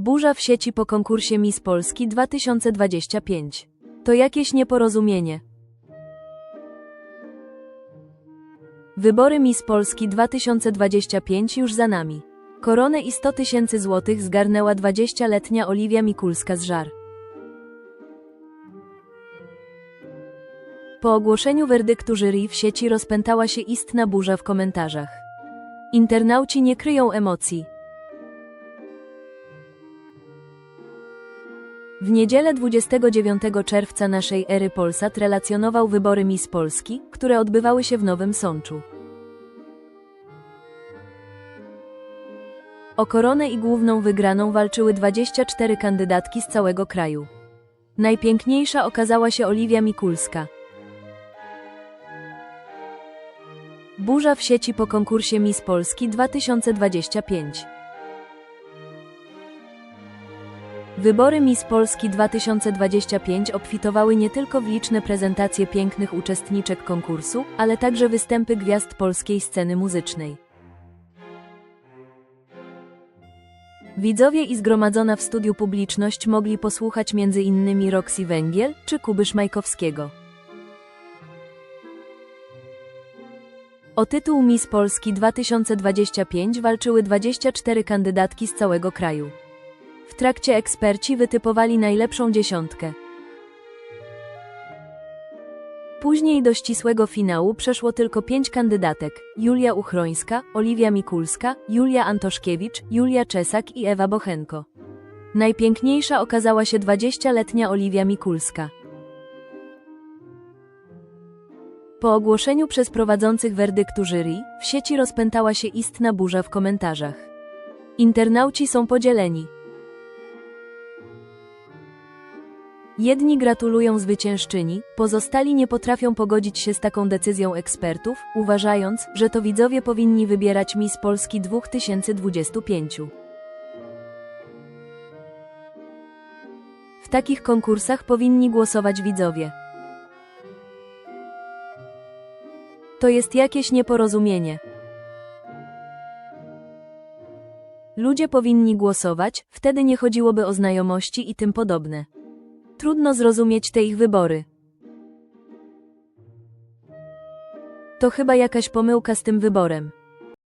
Burza w sieci po konkursie Miss Polski 2025. To jakieś nieporozumienie. Wybory Miss Polski 2025 już za nami. Koronę i 100 tysięcy złotych zgarnęła 20-letnia Oliwia Mikulska z Żar. Po ogłoszeniu werdyktu jury w sieci rozpętała się istna burza w komentarzach. Internauci nie kryją emocji. W niedzielę 29 czerwca naszej ery Polsat relacjonował wybory Miss Polski, które odbywały się w Nowym Sączu. O koronę i główną wygraną walczyły 24 kandydatki z całego kraju. Najpiękniejsza okazała się Oliwia Mikulska. Burza w sieci po konkursie Miss Polski 2025. Wybory Miss Polski 2025 obfitowały nie tylko w liczne prezentacje pięknych uczestniczek konkursu, ale także występy gwiazd polskiej sceny muzycznej. Widzowie i zgromadzona w studiu publiczność mogli posłuchać m.in. Roxy Węgiel czy Kuby Szmajkowskiego. O tytuł Miss Polski 2025 walczyły 24 kandydatki z całego kraju. W trakcie eksperci wytypowali najlepszą dziesiątkę. Później do ścisłego finału przeszło tylko pięć kandydatek: Julia Uchrońska, Oliwia Mikulska, Julia Antoszkiewicz, Julia Czesak i Ewa Bochenko. Najpiękniejsza okazała się 20-letnia Oliwia Mikulska. Po ogłoszeniu przez prowadzących werdyktu jury, w sieci rozpętała się istna burza w komentarzach. Internauci są podzieleni. Jedni gratulują zwyciężczyni, pozostali nie potrafią pogodzić się z taką decyzją ekspertów, uważając, że to widzowie powinni wybierać Miss Polski 2025. W takich konkursach powinni głosować widzowie. To jest jakieś nieporozumienie. Ludzie powinni głosować, wtedy nie chodziłoby o znajomości i tym podobne. Trudno zrozumieć te ich wybory. To chyba jakaś pomyłka z tym wyborem.